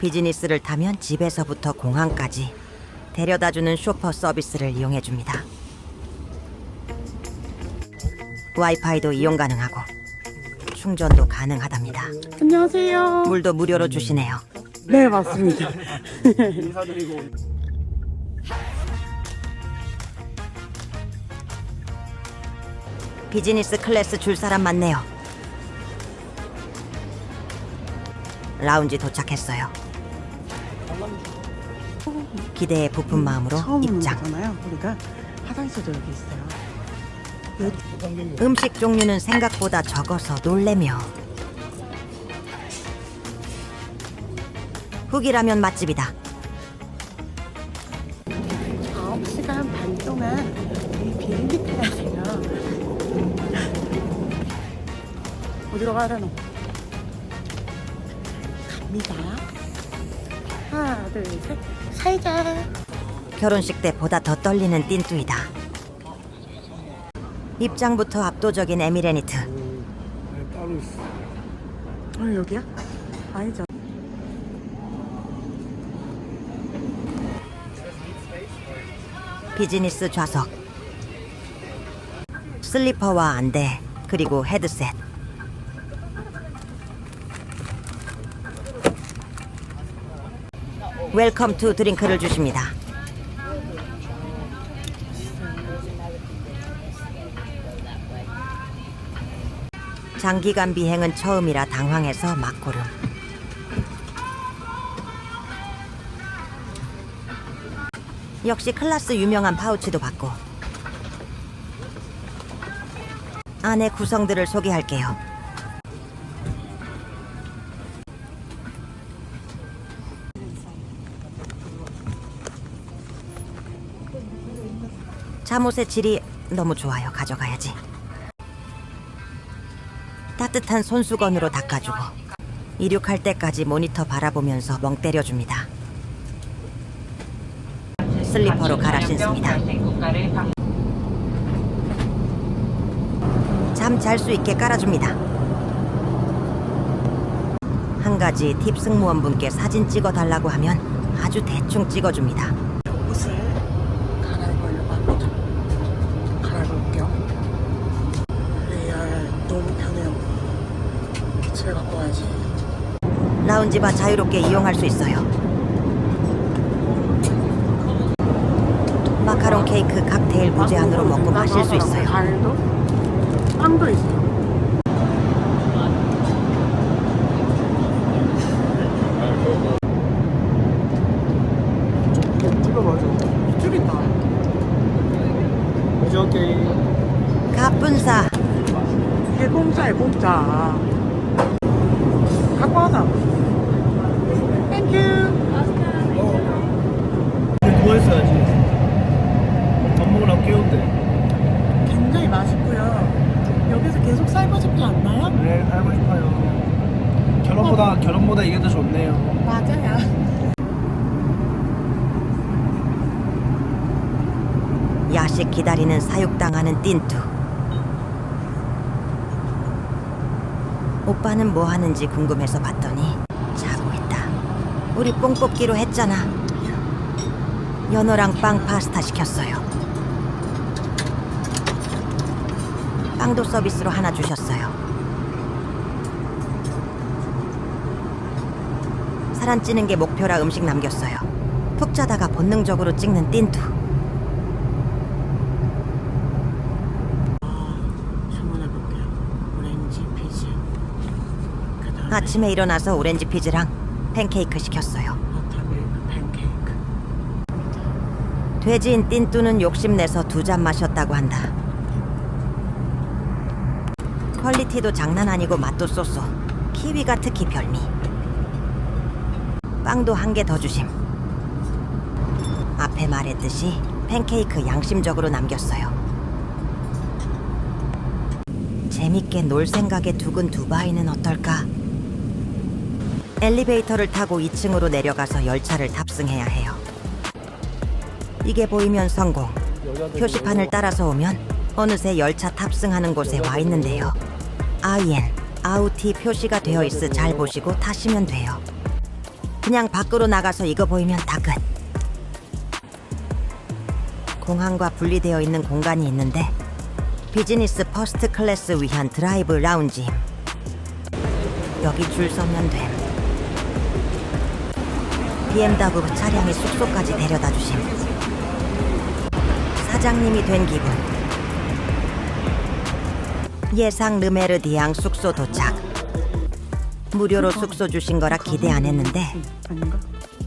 비즈니스를 타면 집에서부터 공항까지 데려다주는 쇼퍼 서비스를 이용해 줍니다. 와이파이도 이용 가능하고 충전도 가능하답니다. 안녕하세요. 물도 무료로 주시네요. 네, 맞습니다. 비즈니스 클래스 줄 사람 많네요. 라운지 도착했어요. 기대에 부푼 마음으로 처음 오는 입장. 거잖아요. 우리가 화장실도 여기 있어요. 음식 종류는 생각보다 적어서 놀래며 후기라면 맛집이다. 9시간 반 동안 이 비행기 타야 돼요. 어디로 가려노? 갑니다. 하나, 둘, 셋. 살자. 결혼식 때보다 더 떨리는 띵뚜이다. 입장부터 압도적인 에미레니트. 따로 있어. 어, 여기야? 아니죠. 비즈니스 좌석. 슬리퍼와 안대, 그리고 헤드셋. 웰컴 투 드링크를 주십니다. 장기간 비행은 처음이라 당황해서 막고름. 역시 클라스 유명한 파우치도 받고 안에 구성들을 소개할게요. 잠옷의 질이 너무 좋아요. 가져가야지. 따뜻한 손수건으로 닦아주고 이륙할 때까지 모니터 바라보면서 멍 때려줍니다. 슬리퍼로 갈아 신습니다. 잠 잘 수 있게 깔아줍니다. 한 가지 팁 승무원분께 사진 찍어 달라고 하면 아주 대충 찍어줍니다. 갈아입으려고 합니다. 갈아입을게요. 레이얼 너무 편해요. 집에 갖고 와야지. 라운지바 자유롭게 이용할 수 있어요. 마카롱 케이크 칵테일 무제한으로 먹고 마실 수 있어요. 빵도 있어. 줄인다. 가뿐사 해공자. 갖고 와자. 땡큐. 누워있어야지. 밥 먹으려고 깨운데. 굉장히 맛있고요. 여기서 계속 살고 싶지 않나요? 네, 살고 싶어요. 결혼보다, 결혼보다 이게 더 좋네요. 맞아요. 야식 기다리는 사육당하는 띵투. 오빠는 뭐 하는지 궁금해서 봤더니. 우리 뽕 뽑기로 했잖아. 연어랑 빵 파스타 시켰어요. 빵도 서비스로 하나 주셨어요. 사람 찌는 게 목표라 음식 남겼어요. 푹 자다가 본능적으로 찍는 띵투. 그다음에 아침에 일어나서 오렌지 피즈랑 팬케이크 시켰어요. 버터밀크 팬케이크. 돼지인 띵뚜는 욕심내서 두 잔 마셨다고 한다. 퀄리티도 장난 아니고 맛도 쏘쏘. 키위가 특히 별미. 빵도 한 개 더 주심. 앞에 말했듯이 팬케이크 양심적으로 남겼어요. 재밌게 놀 생각에 두근 두바이는 어떨까? 엘리베이터를 타고 2층으로 내려가서 열차를 탑승해야 해요. 이게 보이면 성공. 표시판을 따라서 오면 어느새 열차 탑승하는 곳에 와 있는데요. 아이엔, 아우티 표시가 되어 있으 잘 보시고 타시면 돼요. 그냥 밖으로 나가서 이거 보이면 다 끝. 공항과 분리되어 있는 공간이 있는데 비즈니스 퍼스트 클래스 위한 드라이브 라운지. 여기 줄 서면 됨. BMW 차량이 숙소까지 데려다 주심. 사장님이 된 기분. 예상 르메르 디앙 숙소 도착. 무료로 숙소 주신 거라 기대 안 했는데?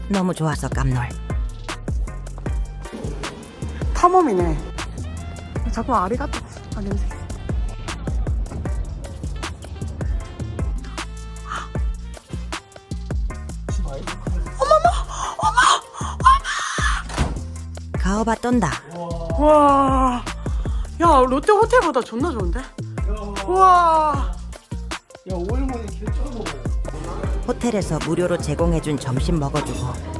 너무 좋아서 깜놀. 탐험이네. 자꾸 아리가또 아 냄새. 가오바 떤다. 와. 야 롯데 호텔보다 존나 좋은데? 와. 야 오일몬이 개쩔어 먹어요. 호텔에서 무료로 제공해준 점심 먹어주고.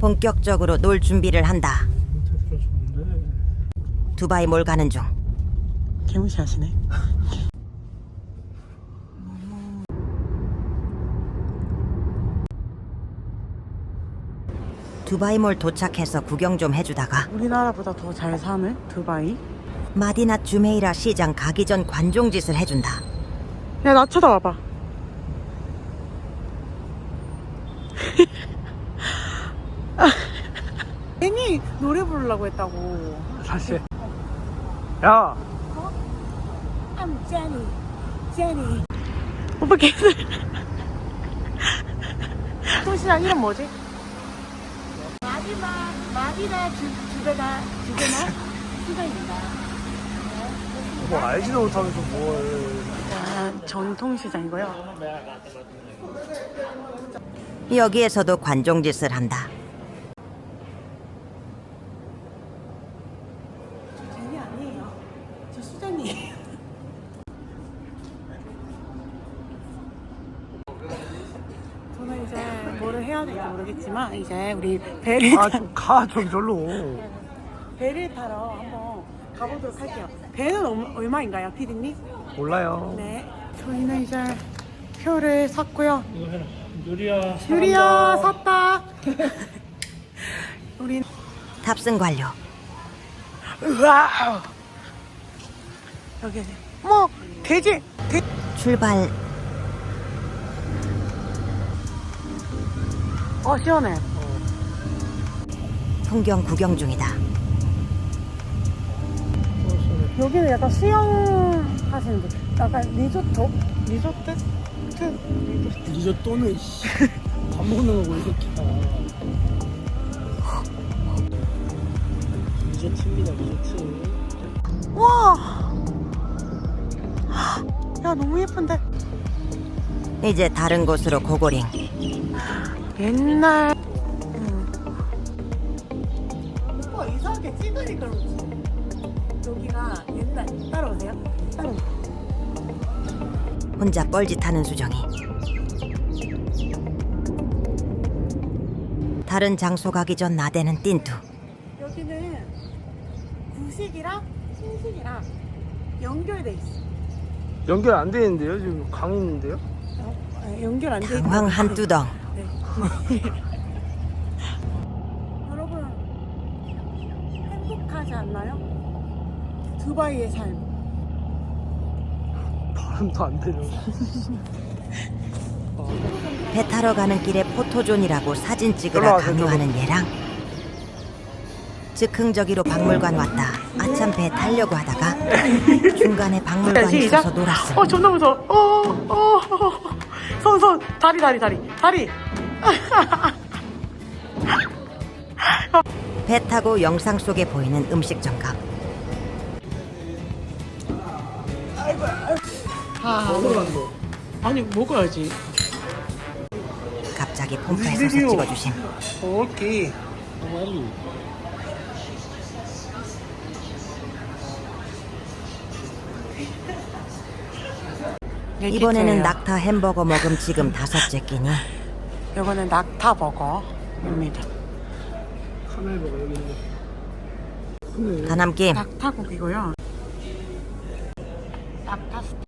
본격적으로 놀 준비를 한다. 두바이 몰 가는 중. 개무시하시네. 두바이 몰 도착해서 구경 좀 해주다가 우리나라보다 더 잘 사는 두바이. 마디나 주메이라 시장 가기 전 관종짓을 해준다. 야 나 쳐다봐봐. 괜히 노래 부르려고 했다고. 사실. 야. I'm Jenny. Jenny. 오빠 걔들. 통신장 이름 뭐지? 마디나 마디나 주 주베나 주베나 수가입니다. 뭐 알지도 못하면서 뭘. 자, 전통시장이고요. 여기에서도 관종짓을 한다. 괜히 아니에요. 저 수장이에요. 저는 이제 뭐를 해야 될지 모르겠지만 이제 우리 배를 타, 아좀 가 저기 절로. 배를 타러 한번 가보도록 할게요. 배는 얼- 얼마인가요, 피디님? 몰라요. 네. 저희는 이제 표를 샀고요. 이거 해라. 유리야. 유리야 샀다. 우리 탑승 완료. 우와. 여기 뭐 돼지 돼. 출발. 어 시원해. 풍경 구경 중이다. 여기는 약간 수영 하시는 분. 약간 리조트? 리조트? 트? 리조또는 씨. 밥 먹는 거고 이 새끼야. 리조트입니다 리조트. 와. 야 너무 예쁜데. 이제 다른 곳으로 고고링. 옛날. 오빠 이상하게 찍으니까 그렇지. 여기가 옛날 따라오세요. 따라. 혼자 뻘짓하는 수정이. 다른 장소 가기 전 나대는 띵투. 여기는 구식이랑 신식이랑 연결돼 있어. 연결 안 되는데요 지금 강 있는데요? 어, 아, 연결 안 돼. 당황 한 뚜덩. 네. 여러분 행복하지 않나요? 두바이의 삶. 발음도 안 되려. 배 타러 가는 길에 포토존이라고 사진 찍으라 올라와서 강요하는 얘랑 즉흥적으로 박물관 왔다. 아참 배 타려고 하다가 중간에 박물관이 있어서 놀았음. 어 존나 무서워. 어, 어, 어. 손, 손, 다리, 다리, 다리, 다리. 배 타고 영상 속에 보이는 음식 점검. 아, 아니 먹어야지. 갑자기 폼파에 서서 찍어주심. 오케이. 이번에는 낙타 햄버거 먹음 지금 다섯째 끼니 이거는 낙타 버거입니다. 카멜 버거 여기 있네. 다남김 낙타고기고요.